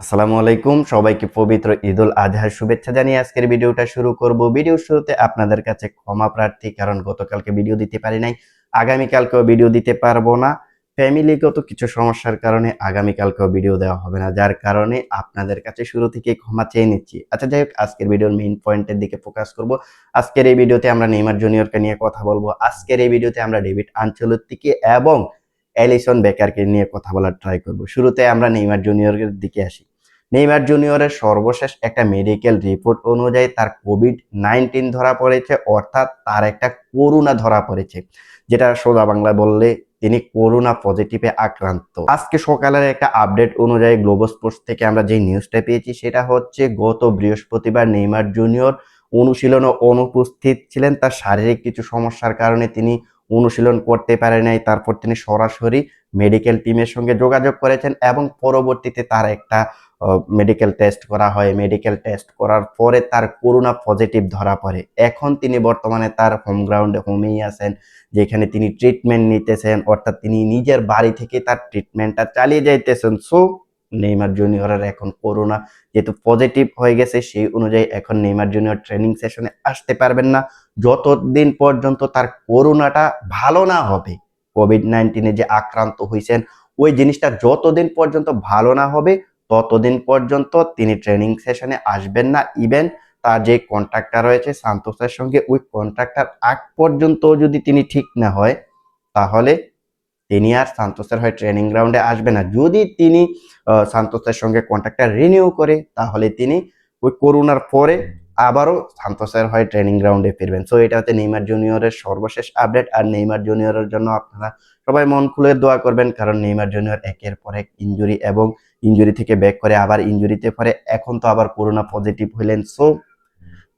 আসসালামু আলাইকুম। সবাইকে পবিত্র ঈদ উল আজহার শুভেচ্ছা জানিয়ে আজকের ভিডিওটা শুরু করব। ভিডিও শুরুতে আপনাদের কাছে ক্ষমা প্রার্থী, কারণ গতকালকে ভিডিও দিতে পারি নাই। আগামীকালকেও ভিডিও দিতে পারব না। ফ্যামিলিগত কিছু সমস্যার কারণে আগামীকালকেও ভিডিও দেওয়া হবে না। যার কারণে আপনাদের কাছে শুরু থেকে ক্ষমা চেয়ে নিচ্ছি। আচ্ছা যাই হোক, আজকের ভিডিওর মেইন পয়েন্টের দিকে ফোকাস করব। আজকের এই ভিডিওতে আমরা নেইমার জুনিয়রকে নিয়ে কথা বলব। আজকের এই ভিডিওতে আমরা ডেভিড আনচলত্তিকে এবং অ্যালিসন বেকারকে নিয়ে কথা বলার ট্রাই করব। শুরুতে আমরা নেইমার জুনিয়রের দিকে আসি। নেইমার জুনিয়রের সর্বশেষ একটা মেডিকেল রিপোর্ট অনুযায়ী তার কোভিড নাইন্টিন ধরা পড়েছে, অর্থাৎ তার একটা করোনা ধরা পড়েছে, যেটা সোজা বাংলা বললে তিনি করোনা পজিটিভে আক্রান্ত। আজকে সকালের একটা আপডেট অনুযায়ী গ্লোবো স্পোর্টস থেকে আমরা যে নিউজটা পেয়েছি, সেটা হচ্ছে গত বৃহস্পতিবার নেইমার জুনিয়র অনুশীলন অনুপস্থিত ছিলেন। তার শারীরিক কিছু সমস্যার কারণে তিনি অনুশীলন করতে পারে নাই। তারপর তিনি সরাসরি মেডিকেল টিমের সঙ্গে যোগাযোগ করেছেন এবং পরবর্তীতে তার একটা মেডিকেল টেস্ট করা হয়। মেডিকেল টেস্ট করার পরে তার করোনা পজিটিভ ধরা পড়ে। এখন তিনি বর্তমানে তার হোম গ্রাউন্ডে হোমেই আছেন, যেখানে তিনি ট্রিটমেন্ট নিতেছেন। অর্থাৎ তিনি নিজের বাড়ি থেকে তার ট্রিটমেন্টটা চালিয়ে যাইতেছেন। সো নেইমার জুনিয়রের এখন করোনা। যেহেতু পজিটিভ হয়ে গেছে, সেই অনুযায়ী এখন নেইমার জুনিয়র ট্রেনিং সেশনে আসতে পারবেন না। যতদিন পর্যন্ত তার করোনাটা ভালো না হবে কোভিড নাইন্টিনে যে আক্রান্ত হয়েছেন, ওই জিনিসটা যতদিন পর্যন্ত ভালো না হবে, ততদিন পর্যন্ত তিনি ট্রেনিং সেশনে আসবেন না। ইভেন তার যে কন্ট্রাক্টর রয়েছে, সান্তোসের সঙ্গে ওই কন্ট্রাক্টর আগ পর্যন্ত যদি তিনি ঠিক না হয়, তাহলে তিনি আর সান্তোসের হয় ট্রেনিং গ্রাউন্ডে আসবে না। যদি তিনি সান্তোসের সঙ্গে কন্ট্রাক্টর রিনিউ করে, তাহলে তিনি ওই করোনার পরে আবারও সান্তোসের হয় ট্রেনিং গ্রাউন্ডে ফিরবেন। সো এটা হচ্ছে নেইমার জুনিয়রের সর্বশেষ আপডেট আর নেইমার জুনিয়রের জন্য আপনারা সবাই মন খুলে দোয়া করবেন, কারণ নেইমার জুনিয়র একের পর এক ইঞ্জুরি এবং ইঞ্জুরি থেকে ব্যাক করে আবার ইঞ্জুরিতে পরে এখন তো আবার করোনা পজিটিভ হইলেন সো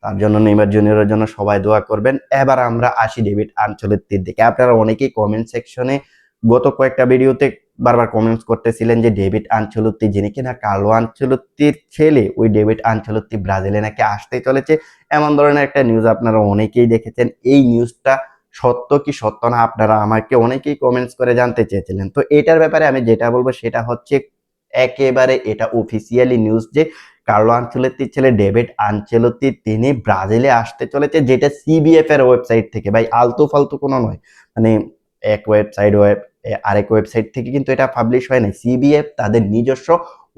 তার জন্য নেইমার জুনিয়রের জন্য সবাই দোয়া করবেন। এবার আমরা আসি ডেভিড আনচলত্তির দিকে। আপনারা অনেকেই কমেন্ট সেকশনে গত কয়েকটা ভিডিওতে বারবার কমেন্টস করতেছিলেন যে ডেভিড আনচলত্তি, যিনি কিনা কার্লো আনচলত্তির ছেলে, ওই ডেভিড আনচলত্তি ব্রাজিলে নাকি আসতে চলেছে। এমন ধরনের একটা নিউজ আপনারা অনেকেই দেখেছেন। এই নিউজটা সত্য কি সত্য না, আপনারা আমাকে অনেকেই কমেন্টস করে জানতে চেয়েছিলেন। তো এটার ব্যাপারে আমি যেটা বলব সেটা হচ্ছে একেবারে এটা অফিসিয়ালি নিউজ যে কার্লো আনচেলত্তির ছেলে ডেভিড আনচেলত্তি, তিনি ব্রাজিলে আসতে চলেছে, যেটা সিবিএফ এর ওয়েবসাইট থেকে। ভাই আলতু ফালতু কোনো নয়। মানে এক ওয়েবসাইট ওয়েব আরেক ওয়েবসাইট থেকে কিন্তু এটা পাবলিশ হয় না সিবিএফ তাদের নিজস্ব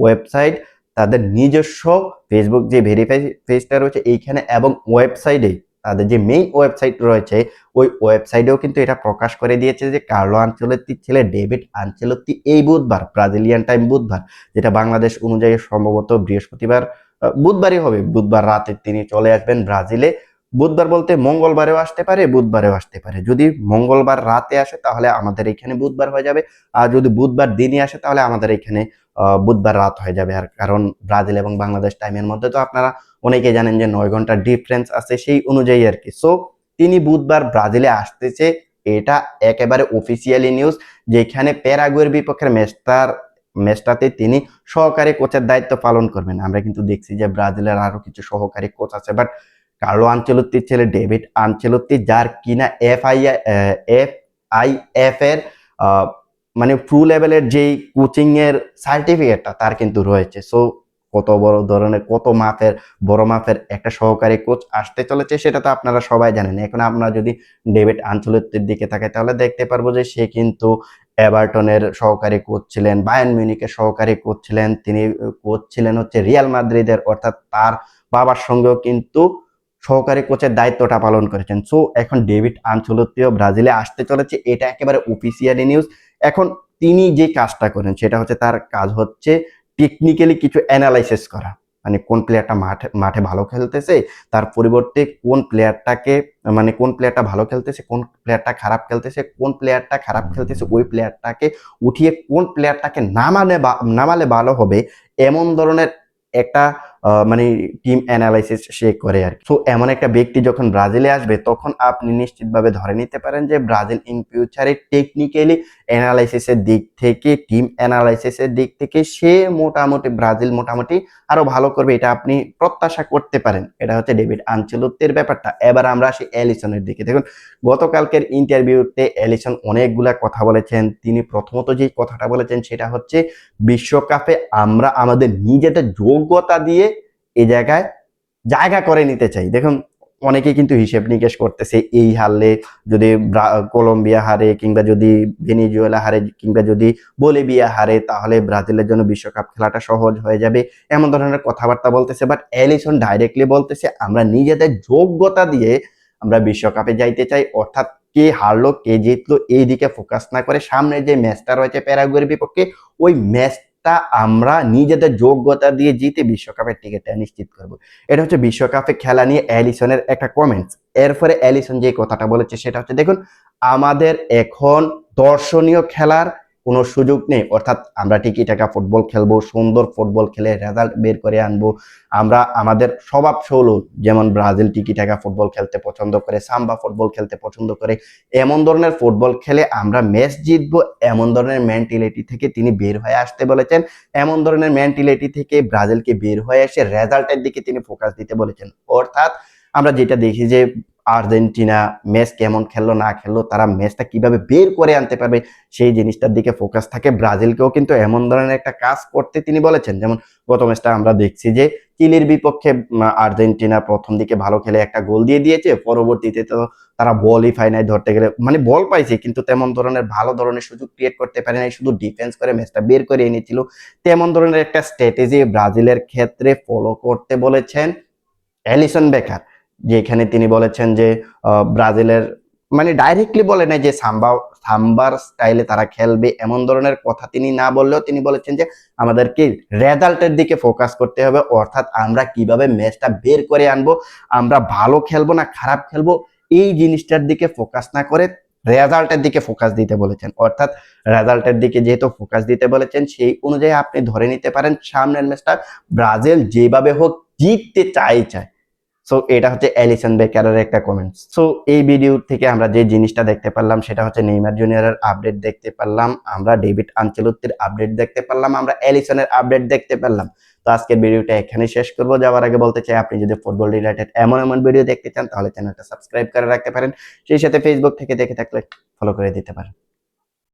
ওয়েবসাইট তাদের নিজস্ব ফেসবুক যে ভেরিফাই পেজটা রয়েছে এইখানে এবং ওয়েবসাইটে তাদের যে মেইন ওয়েবসাইট রয়েছে, ওই ওয়েবসাইটেও কিন্তু এটা প্রকাশ করে দিয়েছে যে কার্লো আনচেলত্তির ছেলে, ডেভিড আনচেলত্তি এই বুধবার, ব্রাজিলিয়ান টাইম বুধবার, যেটা বাংলাদেশ অনুযায়ী সম্ভবত বৃহস্পতিবার বুধবারই হবে। বুধবার রাতে তিনি চলে আসবেন ব্রাজিলে। বুধবার বলতে মঙ্গলবারেও আসতে পারে, বুধবারেও আসতে পারে। যদি মঙ্গলবার রাতে আসে, তাহলে আমাদের এখানে বুধবার হয়ে যাবে। আর যদি বুধবার দিনই আসে, তাহলে আমাদের এখানে বুধবার রাত হয়ে যাবে। আর কারণ ব্রাজিল এবং বাংলাদেশ টাইমের মধ্যে তো আপনারা অনেকে জানেন যে নয় ঘণ্টার ডিফারেন্স আছে সেই অনুযায়ী আর কি। সো তিনি বুধবার ব্রাজিলে আসতেছে। এটা একেবারে অফিসিয়ালি নিউজ যেখানে প্যারাগুয়ের বিপক্ষের ম্যাচটার, ম্যাচটাতে তিনি সহকারী কোচের দায়িত্ব পালন করবেন। আমরা কিন্তু দেখছি যে ব্রাজিলের আরও কিছু সহকারী কোচ আছে বাট কার্লো আনচেলত্তির ছেলে ডেভিড আনচেলত্তি যার কিনা F I F I F এর মানে প্রো লেভেলের যেই কোচিং এর সার্টিফিকেটটা তার কিন্তু রয়েছে। সো কত বড় ধরনের, কত মাপের, বড় মাপের একটা সহকারী কোচ আসতে চলেছে সেটা তো আপনারা সবাই জানেন। এখন আমরা যদি ডেভিড আনচেলত্তির দিকে তাকাই তাহলে দেখতে পারব যে সে কিন্তু এভারটনের সহকারী কোচ ছিলেন বায়ান মিউনিকের সহকারী কোচ ছিলেন, তিনি কোচ ছিলেন হচ্ছে রিয়াল মাদ্রিদের, অর্থাৎ তার বাবার সঙ্গেও কিন্তু সহকারী কোচের দায়িত্বটা পালন করেছেন। সো এখন ডেভিড আনচলত্তিও ব্রাজিলে আসতে চলেছে। এটা একেবারে অফিসিয়ালি নিউজ এখন তিনি যে কাজটা করেন, সেটা হচ্ছে তার কাজ হচ্ছে টেকনিক্যালি কিছু অ্যানালাইসিস করা। মানে কোন প্লেয়ারটা মাঠে মাঠে ভালো খেলতেছে, তার পরিবর্তে কোন প্লেয়ারটাকে মানে কোন প্লেয়ারটা ভালো খেলতেছে, কোন প্লেয়ারটা খারাপ খেলতেছে, কোন প্লেয়ারটা খারাপ খেলতেছে, ওই প্লেয়ারটাকে উঠিয়ে কোন প্লেয়ারটাকে নামালে নামালে ভালো হবে, এমন ধরনের একটা মানে টিম অ্যানালাইসিস সে করে আর সো এমন একটা ব্যক্তি যখন ব্রাজিলে আসবে, তখন আপনি নিশ্চিতভাবে ধরে নিতে পারেন যে ব্রাজিল ইন ফিউচারে টেকনিক্যালি অ্যানালাইসিসের দিক থেকে টিম অ্যানালাইসিসের দিক থেকে সে মোটামুটি, ব্রাজিল মোটামুটি আরও ভালো করবে, এটা আপনি প্রত্যাশা করতে পারেন। এটা হচ্ছে ডেভিড আঞ্চলত্বের ব্যাপারটা। এবার আমরা আসি অ্যালিসনের দিকে। দেখুন, গতকালকের ইন্টারভিউতে অ্যালিসন অনেকগুলা কথা বলেছেন। তিনি প্রথমত যে কথাটা বলেছেন, সেটা হচ্ছে, বিশ্বকাপে আমরা আমাদের নিজেদের যোগ্যতা দিয়ে এই জায়গায় জায়গা করে নিতে চাই। দেখুন অনেকে কিন্তু হিসেব নিকেশ করতেছে, এই হারলে যদি কলম্বিয়া হারে কিংবা যদি ভেনিজুয়েলা হারে কিংবা যদি বলিভিয়া হারে, তাহলে ব্রাজিলের জন্য বিশ্বকাপ খেলাটা সহজ হয়ে যাবে। এমন ধরনের কথাবার্তা বলতেছে বাট অ্যালিসন ডাইরেক্টলি বলতেছে, আমরা নিজেদের যোগ্যতা দিয়ে আমরা বিশ্বকাপে যাইতে চাই। অর্থাৎ কে হারলো, কে জিতলো এই দিকে ফোকাস না করে সামনে যে ম্যাচটা রয়েছে প্যারাগুয়ের বিপক্ষে, ওই ম্যাচটা আমরা নিজেদের যোগ্যতা দিয়ে জিতে বিশ্বকাপের টিকিটটা নিশ্চিত করব। এটা হচ্ছে বিশ্বকাপে খেলা নিয়ে অ্যালিসনের একটা কমেন্টস এরপরে অ্যালিসন যে কথাটা বলেছে সেটা হচ্ছে, দেখুন, আমাদের এখন দর্শনীয় খেলার কোনো সুযোগ নেই। অর্থাৎ আমরা টিকি টাকা ফুটবল খেলব, সুন্দর ফুটবল খেলে রেজাল্ট বের করে আনব। আমরা, আমাদের স্বভাব শৈল যেমন ব্রাজিল টিকি টাকা ফুটবল খেলতে পছন্দ করে, সাম্বা ফুটবল খেলতে পছন্দ করে, এমন ধরনের ফুটবল খেলে আমরা ম্যাচ জিতবো, এমন ধরনের মেন্টালিটি থেকে তিনি বের হয়ে আসতে বলেছেন, এমন ধরনের মেন্টালিটি থেকে ব্রাজিলকে বের হয়ে এসে রেজাল্টের দিকে তিনি ফোকাস দিতে বলেছেন। অর্থাৎ আমরা যেটা দেখি যে আর্জেন্টিনা ম্যাচ কেমন খেললো, না খেললো, তারা ম্যাচটা কীভাবে বের করে আনতে পারবে, সেই জিনিসটার দিকে ফোকাস থাকে। ব্রাজিলকেও কিন্তু এমন ধরনের একটা কাজ করতে তিনি বলেছেন। যেমন গত ম্যাচটা আমরা দেখছি যে, চিলির বিপক্ষে আর্জেন্টিনা প্রথম দিকে ভালো খেলে একটা গোল দিয়ে দিয়েছে, পরবর্তীতে তো তারা বলই নাই ধরতে গেলে। মানে বল পাইছে, কিন্তু তেমন ধরনের ভালো ধরনের সুযোগ ক্রিয়েট করতে পারে নাই, শুধু ডিফেন্স করে ম্যাচটা বের করে এনেছিল। তেমন ধরনের একটা স্ট্র্যাটেজি ব্রাজিলের ক্ষেত্রে ফলো করতে বলেছেন অ্যালিসন বেকার। যেখানে তিনি বলেছেন যে ব্রাজিলের মানে ডাইরেক্টলি বলে নাই যে সাম্বা, সাম্বার স্টাইলে তারা খেলবে এমন ধরনের কথা তিনি না বললেও তিনি বলেছেন যে, আমাদেরকে রেজাল্টের দিকে ফোকাস করতে হবে। অর্থাৎ আমরা কীভাবে ম্যাচটা বের করে আনব, আমরা ভালো খেলব না খারাপ খেলব, এই জিনিসটার দিকে ফোকাস না করে রেজাল্টের দিকে ফোকাস দিতে বলেছেন। অর্থাৎ রেজাল্টের দিকে যেহেতু ফোকাস দিতে বলেছেন, সেই অনুযায়ী আপনি ধরে নিতে পারেন সামনের ম্যাচটা ব্রাজিল যেভাবে হোক জিততে চাই চায় সো এটা হচ্ছে অ্যালিসন বেকারের একটা কমেন্টস সো এই ভিডিও থেকে আমরা যে জিনিসটা দেখতে পারলাম, সেটা হচ্ছে নেইমার জুনিয়রের আপডেট দেখতে পারলাম, আমরা ডেভিড আনচেলত্তির আপডেট দেখতে পারলাম, আমরা অ্যালিসনের আপডেট দেখতে পারলাম। তো আজকের ভিডিওটা এখানে শেষ করব। যাওয়ার আগে বলতে চাই, আপনি যদি ফুটবল রিলেটেড এমন এমন ভিডিও দেখতে চান, তাহলে চ্যানেলটা সাবস্ক্রাইব করে রাখতে পারেন। সেই সাথে ফেসবুক থেকে দেখে থাকলে ফলো করে দিতে পারেন।